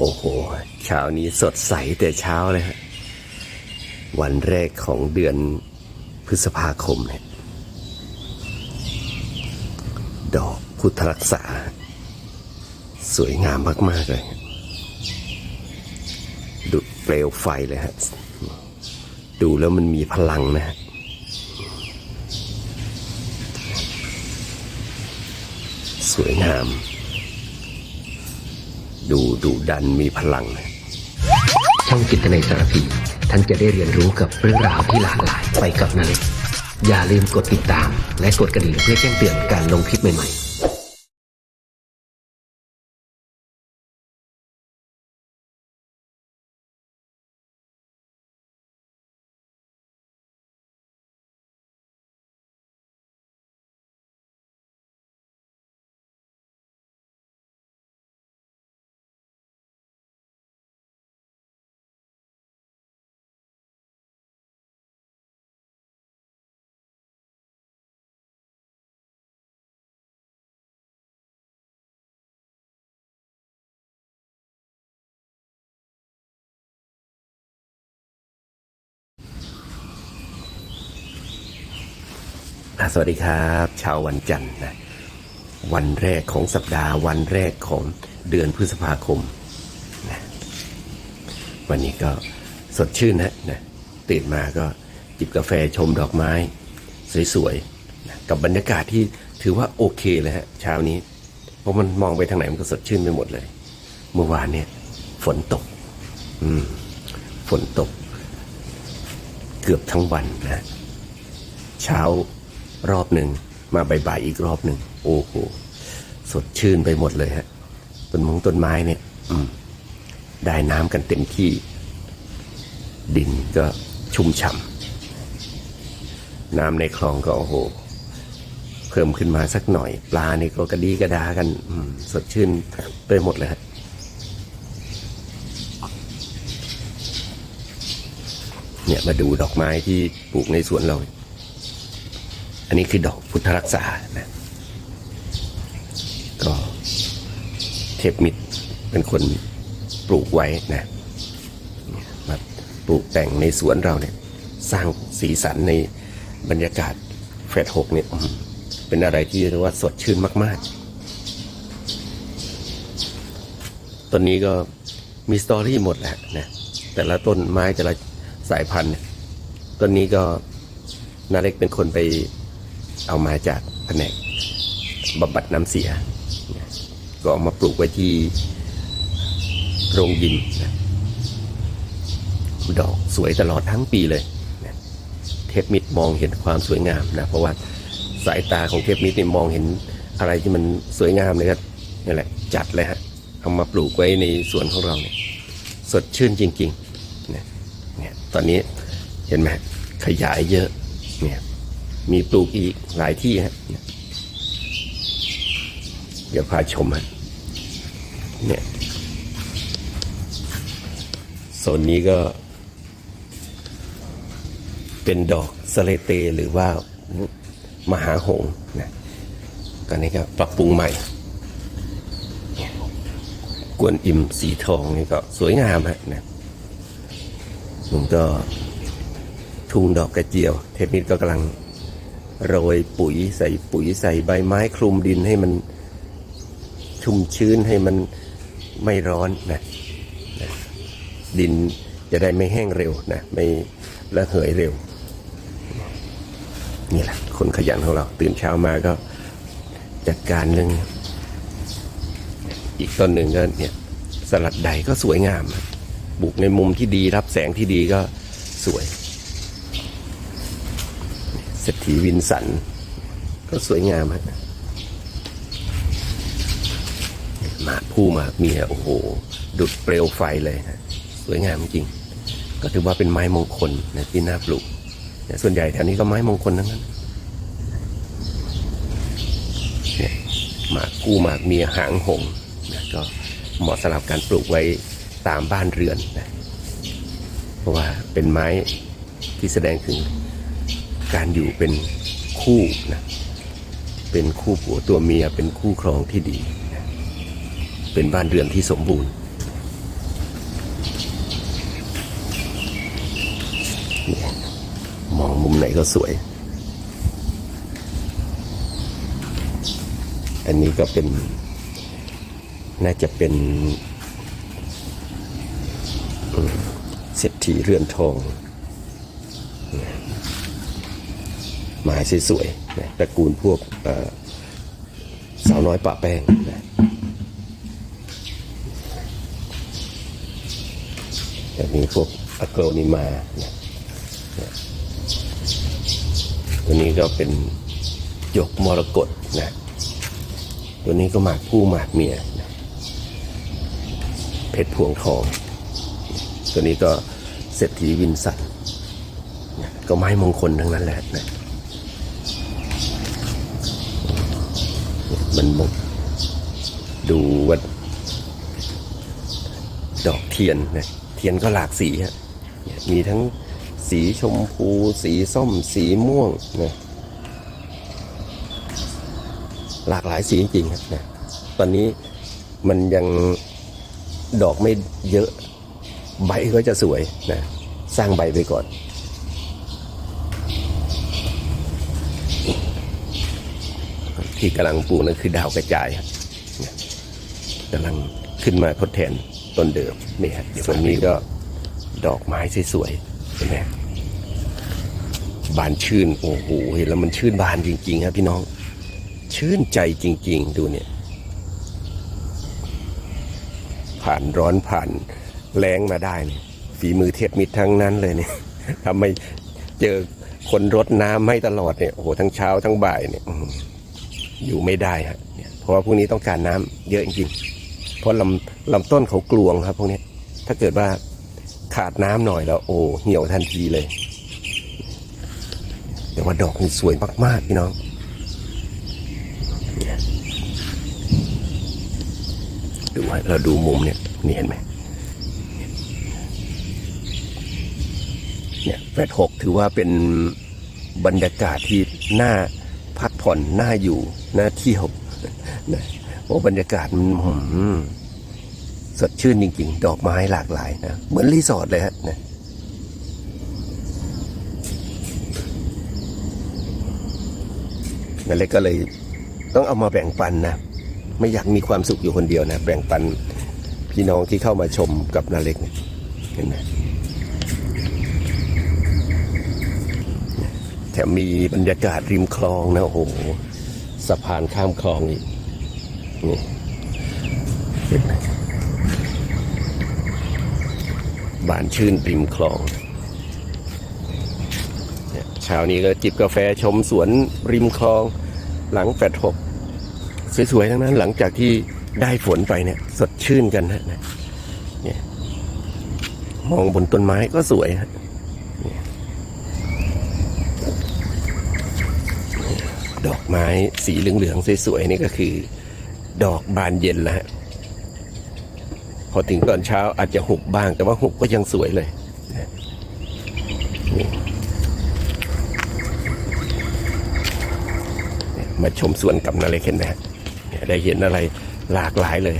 โอ้โหเช้านี้สดใสแต่เช้าเลยฮะวันแรกของเดือนพฤษภาคมเนี่ยดอกพุทธรักษา สวยงามมาก ๆ เลย ดุดเปลวไฟเลยฮะ ดูแล้วมันมีพลังนะฮะสวยงาม ดูดุดันมีพลัง ช่องจิตในสารพีท่านจะได้เรียนรู้กับเรื่องราวที่หลากหลายไปกับนาเล็กอย่าลืมกดติดตาม และกดกระดิ่งเพื่อแจ้งเตือนการลงคลิปใหม่ๆ สวัสดีครับเช้าวันจันทร์นะวันแรกของสัปดาห์วันแรกของเดือนพฤษภาคมนะวันนี้ก็สดชื่นนะนะตื่นมาก็จิบกาแฟชมดอกไม้ สวยๆนะกับบรรยากาศที่ถือว่าโอเคเลยฮะเช้านี้ เพราะมันมองไปทางไหนมันก็สดชื่นไปหมดเลย เมื่อวานเนี่ย ฝนตก อืม ฝนตก เกือบทั้งวันนะเช้า รอบหนึ่ง มาบ่ายๆอีกรอบหนึ่ง โอ้โห สดชื่นไปหมดเลยฮะ ต้นมงต้นไม้เนี่ย อืม ได้น้ำกันเต็มที่ ดินก็ชุ่มฉ่ำน้ำในคลองก็โอ้โห เพิ่มขึ้นมาสักหน่อย ปลานี่ก็กระดีกระดากัน อืม สดชื่นไปหมดเลยฮะเนี่ยมาดูดอกไม้ที่ปลูกในสวนเรา อันนี้คือดอกพุทธรักษานะก็เทพมิตรเป็นคนปลูกไว้นะมาปลูกแต่งในสวนเราเนี่ย สร้างสีสันในบรรยากาศแฟดหกเนี่ยเป็นอะไรที่เรียกว่าสดชื่นมาก ๆ ต้นนี้ก็มีสตอรี่หมดแหละนะแต่ละต้นไม้แต่ละสายพันธุ์ต้นนี้ก็นาเล็กเป็นคนไป เอามาจากแผนกบำบัดน้ำเสีย ก็เอามาปลูกไว้ที่โรงยิมนะดอกสวยตลอดทั้งปีเลยนะเทพมิตรมองเห็นความสวยงามนะเพราะว่าสายตาของเทพมิตรนี่มองเห็นอะไรที่มันสวยงามเลยครับนี่แหละจัดเลยฮะเอามาปลูกไว้ในสวนของเราเนี่ยสดชื่นจริงๆเนี่ยเนี่ยตอนนี้เห็นไหมขยายเยอะเนี่ย มีปลูกอีกหลายที่ฮะเนี่ยเดี๋ยวพาชมฮะเนี่ยโซนนี้ก็ เป็นดอกสะเลเตหรือว่ามหาหงนะก็นี่ก็ปรับปรุงใหม่ กวนอิมสีทองนี่ก็สวยงามฮะนะผมก็ทุ่งดอกกระเจียว เทพนิดก็กำลัง โรยปุ๋ยใส่ปุ๋ยใส่ใบไม้คลุมดินให้มันชุ่มชื้นให้มันไม่ร้อนนะนะดินจะได้ไม่แห้งเร็วนะไม่ระเหยเร็ว นี่แหละคนขยันของเรา ตื่นเช้ามาก็จัดการเรื่องอีกต้นหนึ่งก็เนี่ยสลัดใดก็สวยงามปลูกในมุมที่ดีรับแสงที่ดีก็สวย ผีวินสัน ก็สวยงามฮะหมากผู้หมากเมียโอ้โห ดุดเปลวไฟเลยฮะสวยงามจริง ก็ถือว่าเป็นไม้มงคลนะที่น่าปลูกเนี่ยส่วนใหญ่แถวนี้ก็ไม้มงคลทั้งนั้นเนี่ยหมากผู้หมากเมียหางหงนะก็เหมาะสำหรับการปลูกไว้ตามบ้านเรือนนะเพราะว่าเป็นไม้ที่แสดงถึง การอยู่เป็นคู่นะเป็นคู่ผัวตัวเมียเป็นคู่ครองที่ดีเป็นบ้านเรือนที่สมบูรณ์มองมุมไหนก็สวย อันนี้ก็เป็น น่าจะเป็นเศรษฐีเรือนทอง ไม้สวยๆนะตระกูลพวกสาวน้อยปะแป้งนะแต่มีพวกอะโกรนิมานะนะตัวนี้ก็เป็นหยกมรกตนะตัวนี้ก็หมากผู้หมากเมียนะเพชรพวงทอง ตัวนี้ก็เศรษฐีวินสันนะก็ไม้มงคลทั้งนั้นแหละนะ มันมงดูว่าดอกเทียนนะเทียนก็หลากสีฮะมีทั้งสีชมพู สีส้ม สีม่วงนะหลากหลายสีจริงๆครับนะตอนนี้มันยังดอกไม่เยอะ ใบก็จะสวยนะ สร้างใบไปก่อน ที่กำลังปลูกนั่นคือดาวกระจายกำลังขึ้นมาทดแทนต้นเดิมนี่ฮะส่วนนี้ก็ดอกไม้สวยๆเห็นไหมบานชื่นโอ้โหเห็นแล้วมันชื่นบานจริงๆครับพี่น้อง ชื่นใจจริง ๆ ดูเนี่ย ผ่านร้อนผ่านแรงมาได้เนี่ยฝีมือเทพมิตรทั้งนั้นเลยเนี่ยทำไมเจอคนรดน้ำให้ตลอดเนี่ยโอ้โหทั้งเช้าทั้งบ่ายเนี่ย อยู่ไม่ได้ฮะเนี่ยเพราะว่าพวกนี้ต้องการน้ำเยอะจริงเพราะลำลำต้นเขากลวงครับ พวกนี้ถ้าเกิดว่าขาดน้ำหน่อยแล้ว โอ้เหี่ยวทันทีเลย แต่ว่าดอกนี่สวยมาก ๆ พี่น้องดูฮะเราดูมุมเนี่ยนี่เห็นไหมเนี่ยแปดหกถือว่าเป็นบรรยากาศที่น่า ผ่อนน่าอยู่น่าเที่ยวนะเพราบรรยากาศมันหืมสดชื่นจริง ๆ ดอกไม้หลากหลายนะเหมือนรีสอร์ทเลยฮะนะนั่นเลยก็เลยต้องเอามาแบ่งปันนะ ไม่อยากมีความสุขอยู่คนเดียวนะ แบ่งปันพี่น้องที่เข้ามาชมกับนาเล็กเนี่ยเห็นไหม ถมมีบรรยากาศริมคลองนะโอ้โหสะพานข้ามคลองอีกนี่ห็นไหมบานชื่นริมคลองเนี่ยช้านี้ก็จิบกาแฟชมสวนริมคลอง หลังแปดหกสวยๆทั้งนั้นหลังจากที่ได้ฝนไปเนี่ยสดชื่นกันฮะนะเนี่ยมองบนต้นไม้ก็สวยฮะเนี่ย ดอกไม้สีเหลืองๆสวยๆนี่ก็คือ ดอกบานเย็นแล้วฮะพอถึงตอนเช้าอาจจะหุบบ้าง แต่ว่าหุบก็ยังสวยเลยมาชมสวนกับนาเล็กเห็นไหมฮะเนี่ยได้เห็นอะไรหลากหลายเลย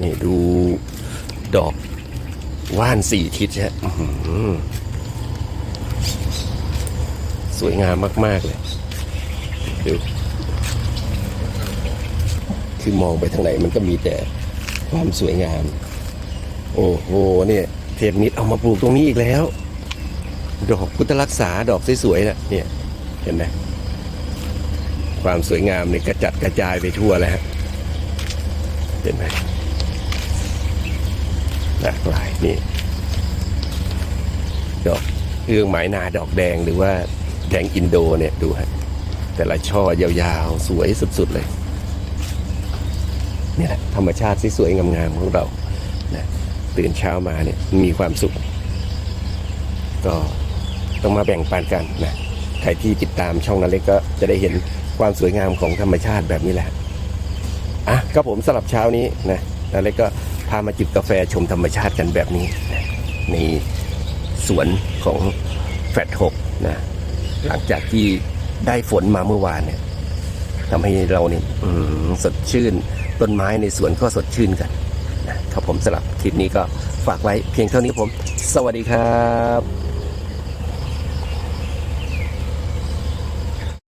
นี่ดูดอกว่านสี่ทิศฮะสวยงามมาก ๆ เลย ดูคือมองไปทางไหนมันก็มีแต่ความสวยงาม โอ้โหเนี่ยเทพนิดเอามาปลูกตรงนี้อีกแล้ว ดอกพุทธรักษาดอกสวยๆนะเนี่ย เห็นไหมความสวยงามเนี่ยกระจัดกระจายไปทั่วแล้วฮะเห็นไหมหลากหลายนี่ดอกเอื้องหมายนาดอกแดงหรือว่าแดงอินโดเนี่ยดูฮะ แต่ละช่อยาวๆ สวยสุดๆเลยนี่แหละธรรมชาติที่สวยงามๆของเรานะตื่นเช้ามาเนี่ยมีความสุข ก็ต้องมาแบ่งปันกันนะใครที่ติดตามช่องนาเล็กก็จะได้เห็นความสวยงามของธรรมชาติแบบนี้แหละอะก็ผมสลับเช้านี้นะนาเล็กก็พามาจิบกาแฟชมธรรมชาติกันแบบนี้นะในสวนของแฟดหกนะหลังจากที่ ได้ฝนมาเมื่อวานเนี่ยทำให้เราเนี่ยสดชื่น ต้นไม้ในสวนก็สดชื่นกันนะครับผมสลับคลิปนี้ก็ฝากไว้เพียงเท่านี้ผม สวัสดีครับ